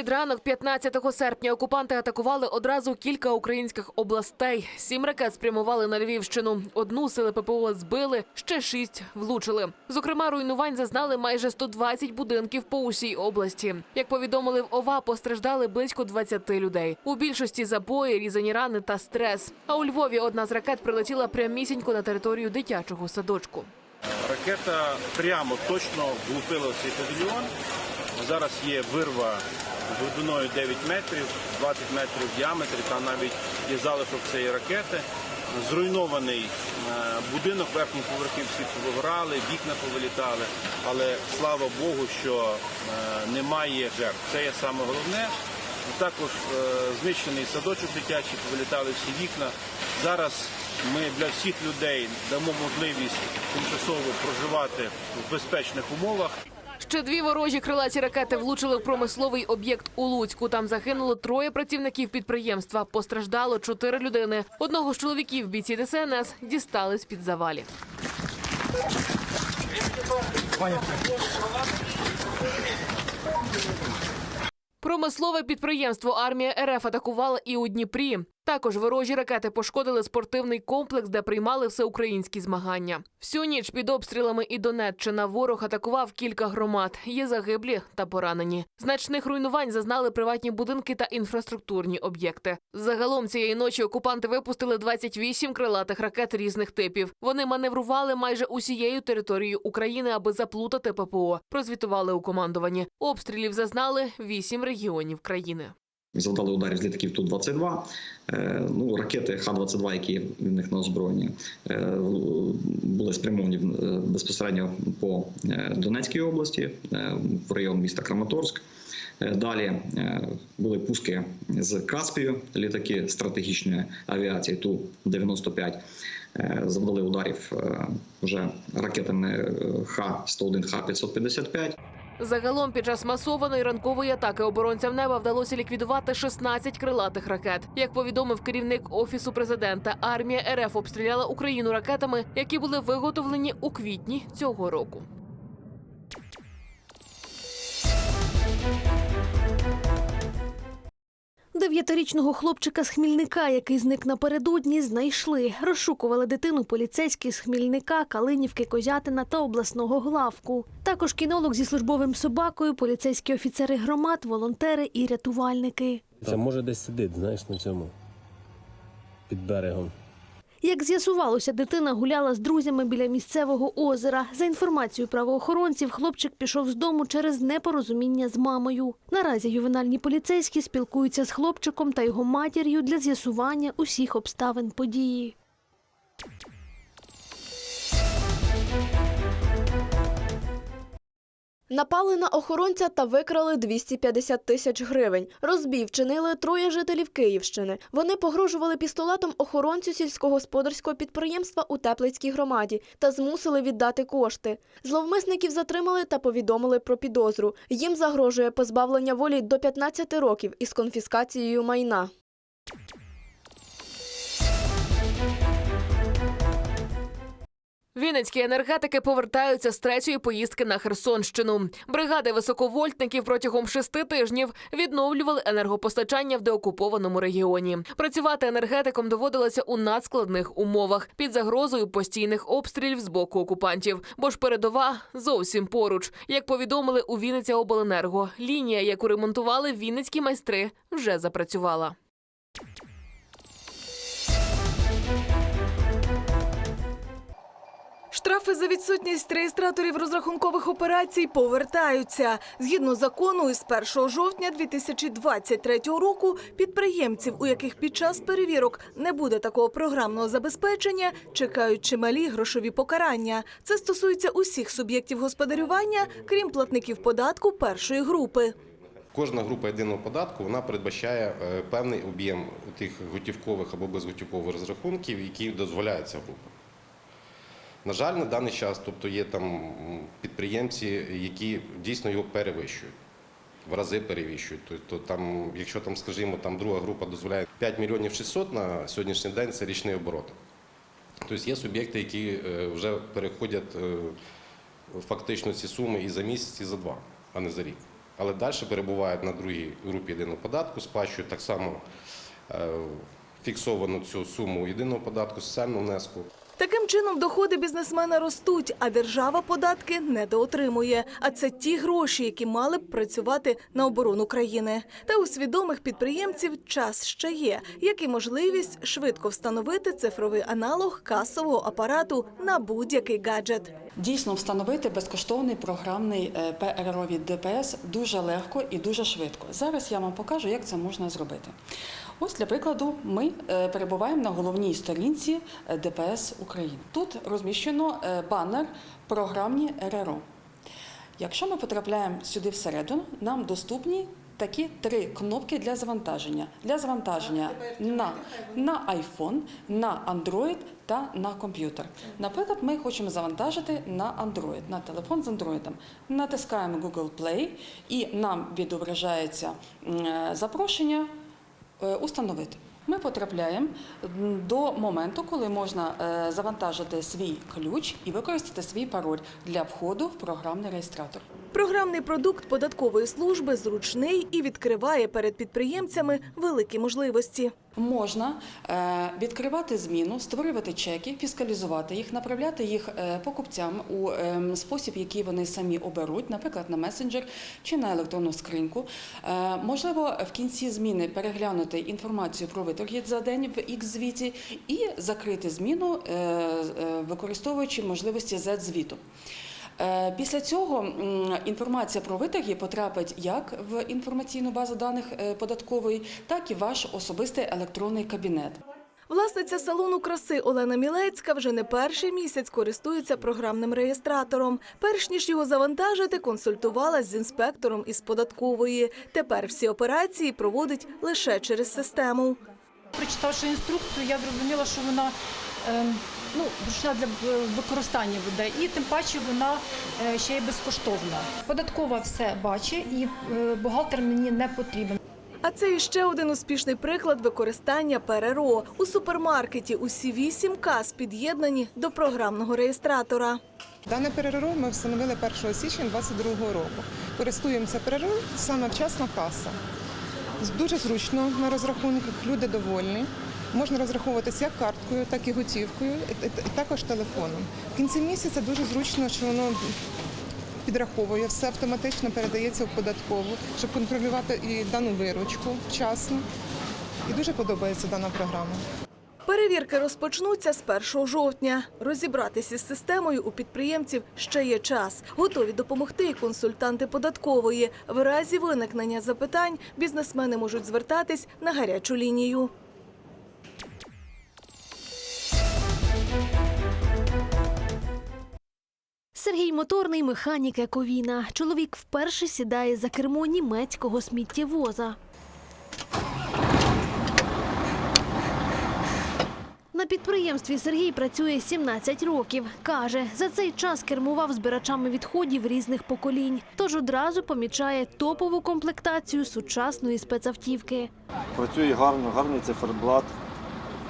Під ранок 15 серпня окупанти атакували одразу кілька українських областей. Сім ракет спрямували на Львівщину. Одну сили ППО збили, ще шість влучили. Зокрема, руйнувань зазнали майже 120 будинків по усій області. Як повідомили в ОВА, постраждали близько 20 людей. У більшості забої, різані рани та стрес. А у Львові одна з ракет прилетіла прямісінько на територію дитячого садочку. Ракета прямо точно влупила цей павільйон. Зараз є вирва глибиною 9 метрів, 20 метрів в діаметрі. Там навіть є залишок цієї ракети. Зруйнований е, будинок, верхні поверхи всі повигорали, вікна повилітали. Але слава Богу, що е, немає жертв. Це є саме головне. Також е, знищений садочок дитячий, повилітали всі вікна. Зараз ми для всіх людей дамо можливість тимчасово проживати в безпечних умовах. Ще дві ворожі крилаті ракети влучили в промисловий об'єкт у Луцьку. Там загинуло троє працівників підприємства. Постраждало чотири людини. Одного з чоловіків бійці ДСНС дістали з під завалів. Промислове підприємство армія РФ атакувала і у Дніпрі. Також ворожі ракети пошкодили спортивний комплекс, де приймали всеукраїнські змагання. Всю ніч під обстрілами і Донеччина ворог атакував кілька громад. Є загиблі та поранені. Значних руйнувань зазнали приватні будинки та інфраструктурні об'єкти. Загалом цієї ночі окупанти випустили 28 крилатих ракет різних типів. Вони маневрували майже усією територією України, аби заплутати ППО. Прозвітували у командуванні. Обстрілів зазнали 8 регіонів країни. Завдали ударів з літаків Ту-22. Е, Ну, ракети Х-22, які в них на озброєнні, е, були спрямовані е, безпосередньо по Донецькій області, в район міста Краматорськ. Далі були пуски з Каспію, літаки стратегічної авіації Ту-95. Е, Завдали ударів вже ракетами е, Х-101, Х-555. Загалом під час масованої ранкової атаки оборонцям неба вдалося ліквідувати 16 крилатих ракет. Як повідомив керівник офісу президента, армія РФ обстріляла Україну ракетами, які були виготовлені у квітні цього року. Дев'ятирічного хлопчика з Хмільника, який зник напередодні, знайшли. Розшукували дитину поліцейські з Хмільника, Калинівки, Козятина та обласного главку. Також кінолог зі службовим собакою, поліцейські офіцери громад, волонтери і рятувальники. Це може десь сидить, знаєш, на цьому під берегом. Як з'ясувалося, дитина гуляла з друзями біля місцевого озера. За інформацією правоохоронців, хлопчик пішов з дому через непорозуміння з мамою. Наразі ювенальні поліцейські спілкуються з хлопчиком та його матір'ю для з'ясування усіх обставин події. Напали на охоронця та викрали 250 тисяч гривень. Розбій вчинили троє жителів Київщини. Вони погрожували пістолетом охоронцю сільськогосподарського підприємства у Теплицькій громаді та змусили віддати кошти. Зловмисників затримали та повідомили про підозру. Їм загрожує позбавлення волі до 15 років із конфіскацією майна. Вінницькі енергетики повертаються з третьої поїздки на Херсонщину. Бригади високовольтників протягом шести тижнів відновлювали енергопостачання в деокупованому регіоні. Працювати енергетикам доводилося у надскладних умовах під загрозою постійних обстрілів з боку окупантів, бо ж передова зовсім поруч. Як повідомили у Вінниця Обленерго, лінія, яку ремонтували вінницькі майстри, вже запрацювала. Штрафи за відсутність реєстраторів розрахункових операцій повертаються. Згідно закону, із 1 жовтня 2023 року підприємців, у яких під час перевірок не буде такого програмного забезпечення, чекають чималі грошові покарання. Це стосується усіх суб'єктів господарювання, крім платників податку першої групи. Кожна група єдиного податку вона передбачає е, певний об'єм тих готівкових або безготівкових розрахунків, які дозволяє ця група. На жаль, на даний час, тобто є там підприємці, які дійсно його перевищують, в рази перевищують. Тобто там, якщо там, скажімо, там друга група дозволяє 5 мільйонів 600 на сьогоднішній день, це річний оборот. Тобто є суб'єкти, які е, вже переходять е, фактично ці суми і за місяць, і за два, а не за рік. але далі перебувають на другій групі єдиного податку, сплачують так само е, фіксовану цю суму єдиного податку, соціального внеску. Таким чином доходи бізнесмена ростуть, а держава податки недоотримує. А це ті гроші, які мали б працювати на оборону країни. Та у свідомих підприємців час ще є, як і можливість швидко встановити цифровий аналог касового апарату на будь-який гаджет. Дійсно, встановити безкоштовний програмний е, ПРРО від ДПС дуже легко і дуже швидко. Зараз я вам покажу, як це можна зробити. Ось для прикладу, ми е, перебуваємо на головній сторінці е, ДПС України. Тут розміщено е, банер програмні РРО. Якщо ми потрапляємо сюди всередину, нам доступні такі три кнопки для завантаження. Для завантаження на, на iPhone, на Android та на комп'ютер. Наприклад, ми хочемо завантажити на Android, на телефон з Android. Натискаємо Google Play і нам відображається запрошення установити. Ми потрапляємо до моменту, коли можна е, завантажити свій ключ і використати свій пароль для входу в програмний реєстратор. Програмний продукт податкової служби зручний і відкриває перед підприємцями великі можливості. Можна е, відкривати зміну, створювати чеки, фіскалізувати їх, направляти їх е, покупцям у е, спосіб, який вони самі оберуть, наприклад, на месенджер чи на електронну скриньку. Е, Можливо, в кінці зміни переглянути інформацію про виторги за день в X-звіті і закрити зміну, використовуючи можливості Z-звіту. Е, Після цього інформація про витяги потрапить як в інформаційну базу даних е, податкової, так і в ваш особистий електронний кабінет. Власниця салону краси Олена Мілецька вже не перший місяць користується програмним реєстратором. Перш ніж його завантажити, консультувалась з інспектором із податкової. Тепер всі операції проводить лише через систему. Прочитавши інструкцію, я зрозуміла, що вона ну, зручна для е, використання буде, і тим паче вона е, ще й безкоштовна. Податкова все бачить, і е, бухгалтер мені не потрібен. А це іще один успішний приклад використання ПРРО. У супермаркеті усі вісім кас під'єднані до програмного реєстратора. Дане ПРРО ми встановили 1 січня 2022 року. Користуємося ПРРО, саме вчасна каса. Дуже зручно на розрахунках, люди довольні. Можна розраховуватися як карткою, так і готівкою, і- також телефоном. В кінці місяця дуже зручно, що воно підраховує, все автоматично передається в податкову, щоб контролювати і дану виручку вчасно. І дуже подобається дана програма. Перевірки розпочнуться з 1 жовтня. Розібратися з системою у підприємців ще є час. Готові допомогти і консультанти податкової. В разі виникнення запитань бізнесмени можуть звертатись на гарячу лінію. Сергій Моторний механік Ековіна. Чоловік вперше сідає за кермо німецького сміттєвоза. На підприємстві Сергій працює 17 років. Каже, за цей час кермував збирачами відходів різних поколінь. Тож одразу помічає топову комплектацію сучасної спецавтівки. Працює гарно, гарний циферблат,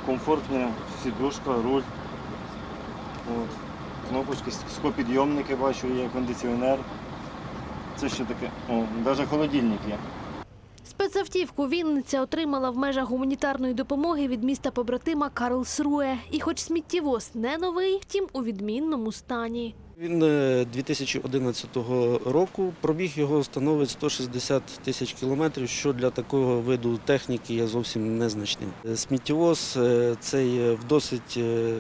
комфортна сідушка, руль. От. Кнопочки, скопідйомники бачу, є кондиціонер. Це що таке? О, навіть холодильник є. Спецавтівку Вінниця отримала в межах гуманітарної допомоги від міста побратима Карлсруе. І хоч сміттєвоз не новий, втім у відмінному стані. Він е, 2011 року пробіг його становить 160 тисяч кілометрів, що для такого виду техніки є зовсім незначним. Е, Сміттєвоз е, цей е, в досить е,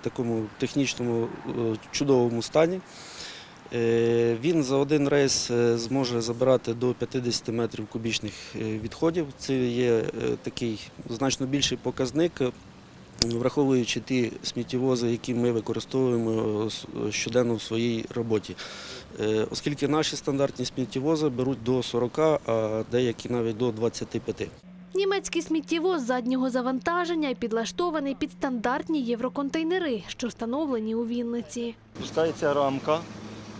такому технічному е, чудовому стані. Е, Він за один рейс е, зможе забирати до 50 метрів кубічних е, відходів. Це є такий значно більший показник. Враховуючи ті сміттєвози, які ми використовуємо щоденно в своїй роботі. Оскільки наші стандартні сміттєвози беруть до 40, а деякі навіть до 25. Німецький сміттєвоз заднього завантаження підлаштований під стандартні євроконтейнери, що встановлені у Вінниці. Пускається рамка,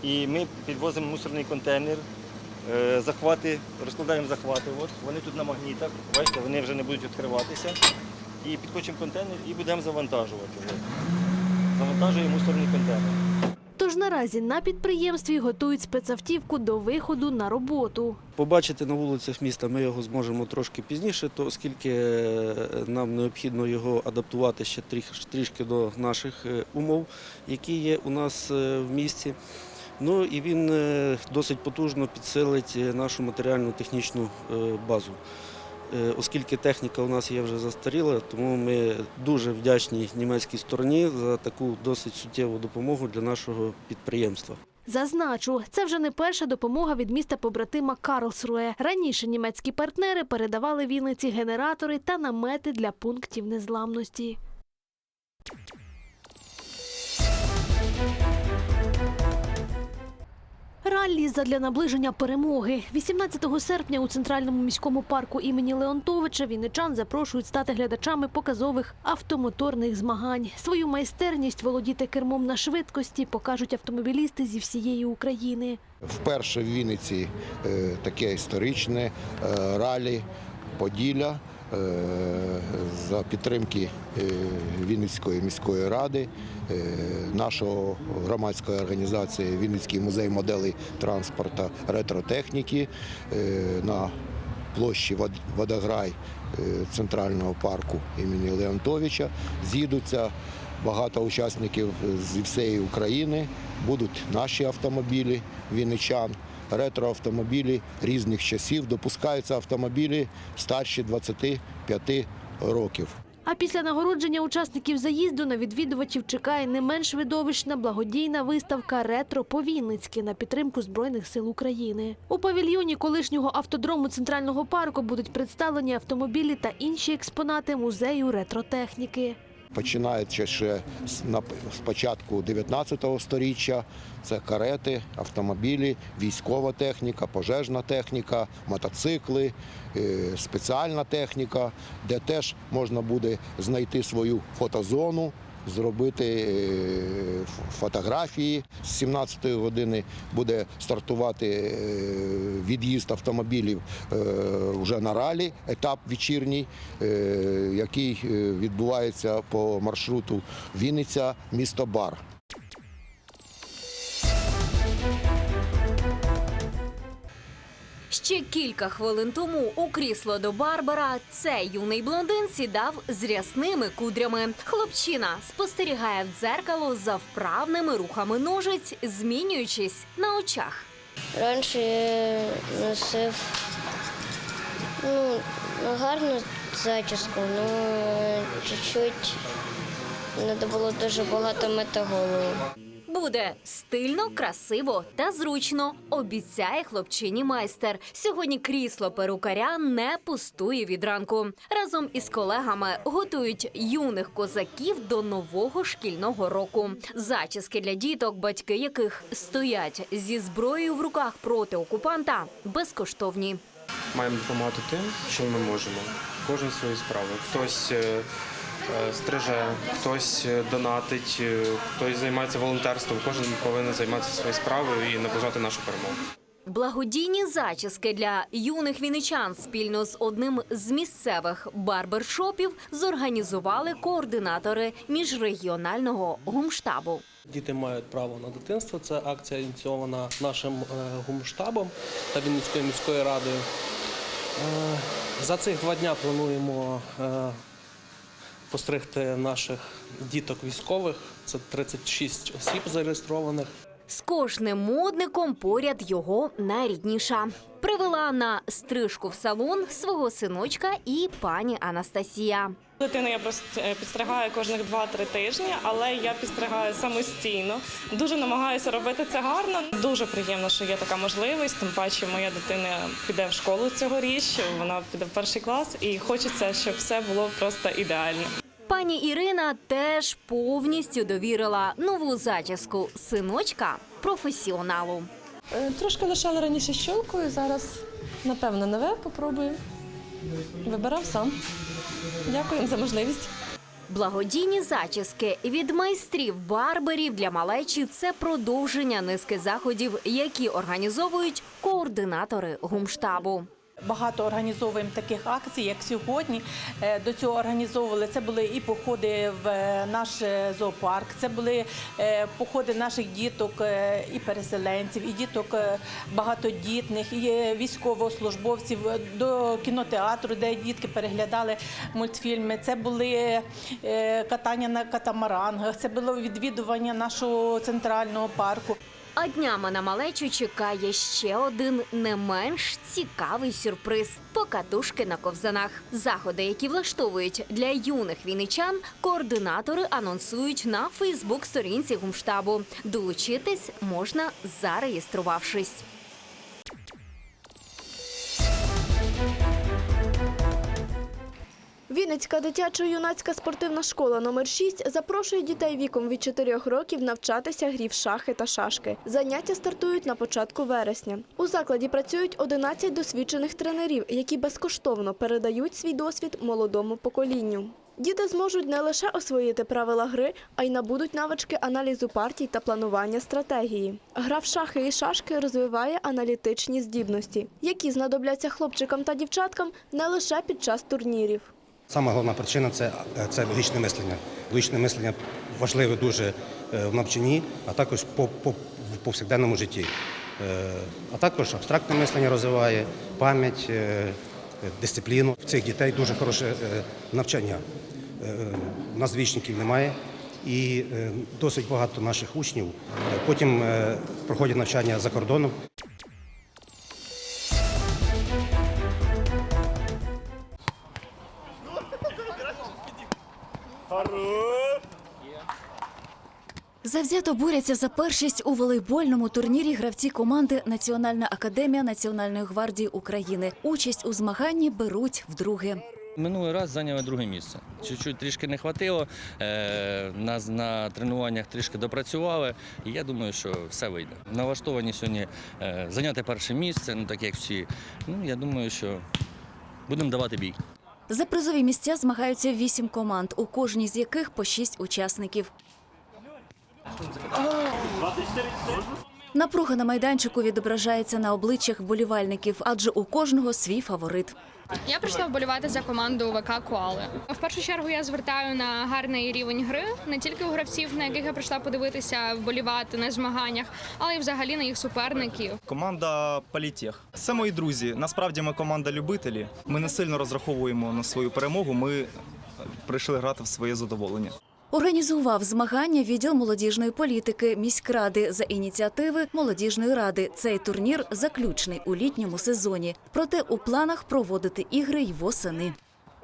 і ми підвозимо мусорний контейнер. Е, Захвати, розкладаємо захвати. От, вони тут на магнітах. Бачите, вони вже не будуть відкриватися. І підкочимо контейнер і будемо завантажувати. От. Завантажуємо мусорний контейнер. Тож наразі на підприємстві готують спецавтівку до виходу на роботу. Побачити на вулицях міста ми його зможемо трошки пізніше, то оскільки е, нам необхідно його адаптувати ще трішки до наших е, умов, які є у нас в місті. Ну і він е, досить потужно підсилить е, нашу матеріально-технічну е, базу. Оскільки техніка у нас є вже застаріла, тому ми дуже вдячні німецькій стороні за таку досить суттєву допомогу для нашого підприємства. Зазначу, це вже не перша допомога від міста побратима Карлсруе. Раніше німецькі партнери передавали Вінниці генератори та намети для пунктів незламності. Раллі задля наближення перемоги. 18 серпня у центральному міському парку імені Леонтовича вінничан запрошують стати глядачами показових автомоторних змагань. Свою майстерність володіти кермом на швидкості покажуть автомобілісти зі всієї України. Вперше в Вінниці е, таке історичне е, ралі Поділля е, за підтримки е, Вінницької міської ради, е, нашого громадської організації Вінницький музей моделей транспорту ретротехніки на площі Водограй центрального парку імені Леонтовича. З'їдуться багато учасників зі всієї України. Будуть наші автомобілі вінничан, ретроавтомобілі різних часів. Допускаються автомобілі старші 25 років. А після нагородження учасників заїзду на відвідувачів чекає не менш видовищна благодійна виставка Ретро по Вінницьки на підтримку Збройних сил України. У павільйоні колишнього автодрому центрального парку будуть представлені автомобілі та інші експонати музею ретротехніки. Починаючи ще з початку 19 століття, це карети, автомобілі, військова техніка, пожежна техніка, мотоцикли, е, спеціальна техніка, де теж можна буде знайти свою фотозону, зробити е, фотографії. З 17 години буде стартувати е, від'їзд автомобілів е, вже на ралі, етап вечірній, який відбувається по маршруту Вінниця, місто Бар. Ще кілька хвилин тому у крісло до Барбара цей юний блондин сідав з рясними кудрями. Хлопчина спостерігає в дзеркало за вправними рухами ножиць, змінюючись на очах. Раніше я носив ну, гарну зачіску, але чуть-чуть треба було дуже багато мити голову. Буде стильно, красиво та зручно, обіцяє хлопчині майстер. Сьогодні крісло перукаря не пустує від ранку. Разом із колегами готують юних козаків до нового шкільного року. Зачіски для діток, батьки яких стоять зі зброєю в руках проти окупанта, безкоштовні. маємо допомагати тим, що ми можемо. Кожен свої справи. Хтось е, стриже, хтось е, донатить, е, хтось займається волонтерством. Кожен повинен займатися своєю справою і наближати нашу перемогу. Благодійні зачіски для юних віничан спільно з одним з місцевих барбершопів зорганізували координатори міжрегіонального гумштабу. Діти мають право на дитинство. Це акція ініційована нашим е, гумштабом та Вінницькою міською радою. Е, За цих два дня плануємо е, постригти наших діток військових. Це 36 осіб зареєстрованих. З кожним модником поряд його найрідніша. Привела на стрижку в салон свого синочка і пані Анастасія. Дитину я просто е, підстригаю кожних 2-3 тижні, але я підстригаю самостійно. Дуже намагаюся робити це гарно. Дуже приємно, що є така можливість. Тим паче, моя дитина піде в школу цьогоріч, вона піде в перший клас, і хочеться, щоб все було просто ідеально. Пані Ірина теж повністю довірила нову зачіску синочка професіоналу. Е, Трошки лишала раніше щолкою, зараз, напевно, нове попробую. Вибирав сам. Дякую за можливість. Благодійні зачіски від майстрів барберів для малечі це продовження низки заходів, які організовують координатори гумштабу. Багато організовуємо таких акцій, як сьогодні. Е, До цього організовували це були і походи в е, наш е, зоопарк, це були походи наших діток і переселенців, і діток багатодітних, і військовослужбовців до кінотеатру, де дітки переглядали мультфільми. Це були катання на катамарангах, це було відвідування нашого центрального парку. А днями на малечу чекає ще один не менш цікавий сюрприз покатушки на ковзанах. Заходи, які влаштовують для юних війничан, координатори анонсують на Фейсбук-сторінці гумштабу. Долучитись можна зареєструвавшись. Вінницька дитячо-юнацька спортивна школа номер 6 запрошує дітей віком від 4 років навчатися грі в шахи та шашки. Заняття стартують на початку вересня. У закладі працюють 11 досвідчених тренерів, які безкоштовно передають свій досвід молодому поколінню. Діти зможуть не лише освоїти правила гри, а й набудуть навички аналізу партій та планування стратегії. Гра в шахи і шашки розвиває аналітичні здібності, які знадобляться хлопчикам та дівчаткам не лише під час турнірів. Сама головна причина це, це логічне мислення. Логічне мислення важливе дуже е, в навчанні, а також по, по, в повсякденному житті. Е, А також абстрактне мислення розвиває, пам'ять, е, дисципліну. В цих дітей дуже хороше е, навчання. Е, У нас двічників немає. І е, досить багато наших учнів е, потім е, проходять навчання за кордоном. Завзято борються за першість у волейбольному турнірі гравці команди Національна академія Національної гвардії України. Участь у змаганні беруть вдруге. Минулий раз зайняли друге місце. Чуть-чуть трішки не хватило. Е, на, на тренуваннях трішки допрацювали, і я думаю, що все вийде. Налаштовані сьогодні е, зайняти перше місце, ну так як всі. Ну я думаю, що будемо давати бій. За призові місця змагаються вісім команд, у кожній з яких по шість учасників. Напруга на майданчику відображається на обличчях вболівальників, адже у кожного свій фаворит. Я прийшла вболівати за команду ВК Коали. В першу чергу я звертаю на гарний рівень гри не тільки у гравців, на яких я прийшла подивитися, вболівати на змаганнях, але й взагалі на їх суперників. Команда Політех. Це мої друзі. Насправді ми команда любителі. Ми не сильно розраховуємо на свою перемогу. Ми прийшли грати в своє задоволення. Організував змагання відділ молодіжної політики міськради за ініціативи молодіжної ради. Цей турнір заключний у літньому сезоні. Проте у планах проводити ігри й восени.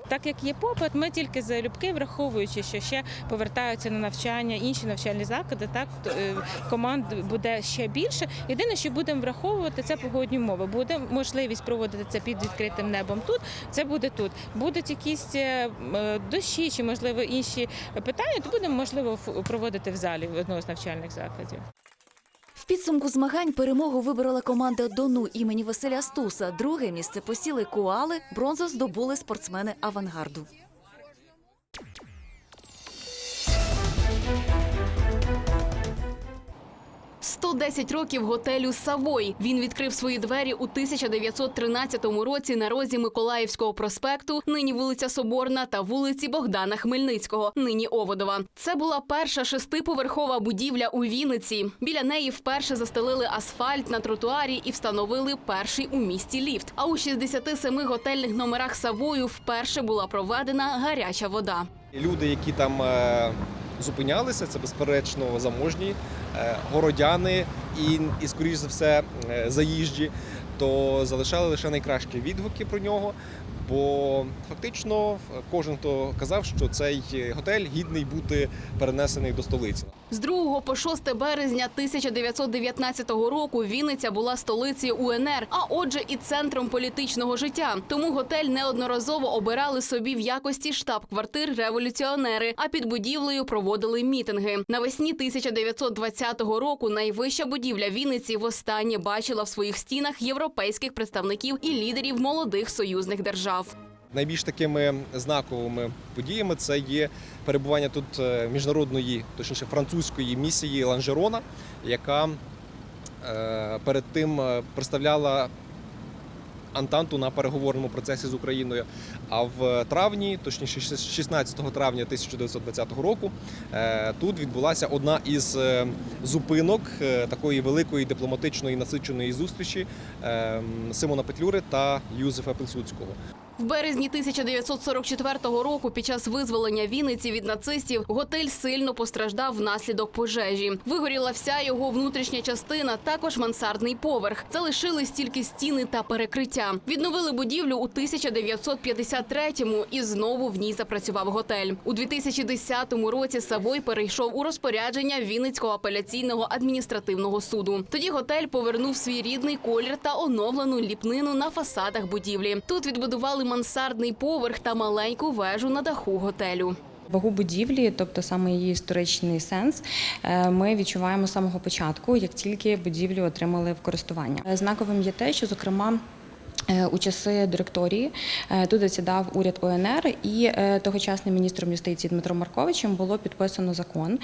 Так як є попит, ми тільки залюбки, враховуючи, що ще повертаються на навчання інші навчальні заклади, так е, команд буде ще більше. Єдине, що будемо враховувати, це погодні умови. Буде можливість проводити це під відкритим небом тут. Це буде тут. Будуть якісь е, е, дощі чи можливо інші питання, то будемо можливо проводити в залі одного з навчальних закладів. Підсумку змагань перемогу виборола команда Дону імені Василя Стуса. Друге місце посіли Куали, бронзу здобули спортсмени авангарду. – 110 років готелю Савой. Він відкрив свої двері у 1913 році на розі Миколаївського проспекту, нині вулиця Соборна та вулиці Богдана Хмельницького, нині Оводова. Це була перша шестиповерхова будівля у Вінниці. Біля неї вперше застелили асфальт на тротуарі і встановили перший у місті ліфт. А у 67 готельних номерах Савою вперше була проведена гаряча вода. Люди, які там е, зупинялися, це безперечно заможні е, городяни і, і скоріш за все, е, заїжджі, то залишали лише найкращі відгуки про нього. Бо фактично кожен, хто казав, що цей готель гідний бути перенесений до столиці. З 2 по 6 березня 1919 року Вінниця була столицею УНР, а отже, і центром політичного життя. Тому готель неодноразово обирали собі в якості штаб-квартир революціонери, а під будівлею проводили мітинги. Навесні 1920 року найвища будівля Вінниці востаннє бачила в своїх стінах європейських представників і лідерів молодих союзних держав. Найбільш такими знаковими подіями це є перебування тут е, міжнародної, точніше французької місії Ланжерона, яка е, перед тим е, представляла Антанту на переговорному процесі з Україною. А в травні, точніше 16 травня 1920 року, тут відбулася одна із зупинок такої великої дипломатичної насиченої зустрічі Симона Петлюри та Юзефа Пилсудського. В березні 1944 року під час визволення Вінниці від нацистів готель сильно постраждав внаслідок пожежі. Вигоріла вся його внутрішня частина, також мансардний поверх. Залишились тільки стіни та перекриття. Відновили будівлю у 1953-му і знову в ній запрацював готель. У 2010 році Савой перейшов у розпорядження Вінницького апеляційного адміністративного суду. Тоді готель повернув свій рідний колір та оновлену ліпнину на фасадах будівлі. Тут відбудували мансардний поверх та маленьку вежу на даху готелю. Вагу будівлі, тобто саме її історичний сенс, е, ми відчуваємо з самого початку, як тільки будівлю отримали в користування. Е, Знаковим є те, що зокрема. Е, У часи директорії е, тут засідав уряд ОНР, і е, тогочасним міністром юстиції Дмитром Марковичем було підписано закон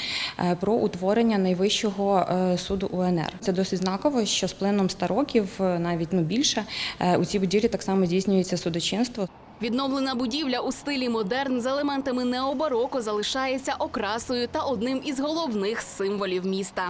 про утворення найвищого суду УНР. Це досить знаково, що з плином 100 років, навіть ну більше, у цій будівлі так само здійснюється судочинство. Відновлена будівля у стилі модерн з елементами необароко залишається окрасою та одним із головних символів міста.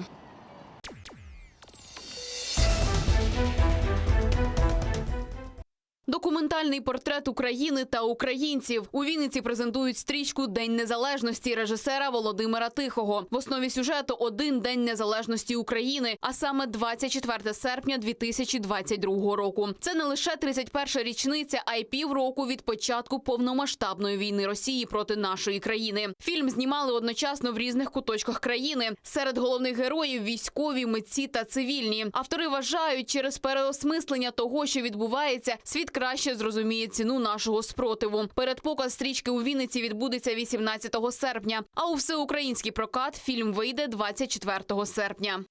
Документальний портрет України та українців у Вінниці презентують стрічку День незалежності режисера Володимира Тихого. В основі сюжету один день незалежності України, а саме 24 серпня 2022 року. Це не лише 31-ша річниця, а й півроку від початку повномасштабної війни Росії проти нашої країни. Фільм знімали одночасно в різних куточках країни. Серед головних героїв військові, митці та цивільні. Автори вважають, через переосмислення того, що відбувається, світ краще зрозуміє ціну нашого спротиву. Передпоказ стрічки у Вінниці відбудеться 18 серпня. А у всеукраїнський прокат фільм вийде 24 серпня.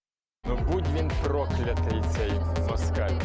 Ну будь він проклятий цей москаль.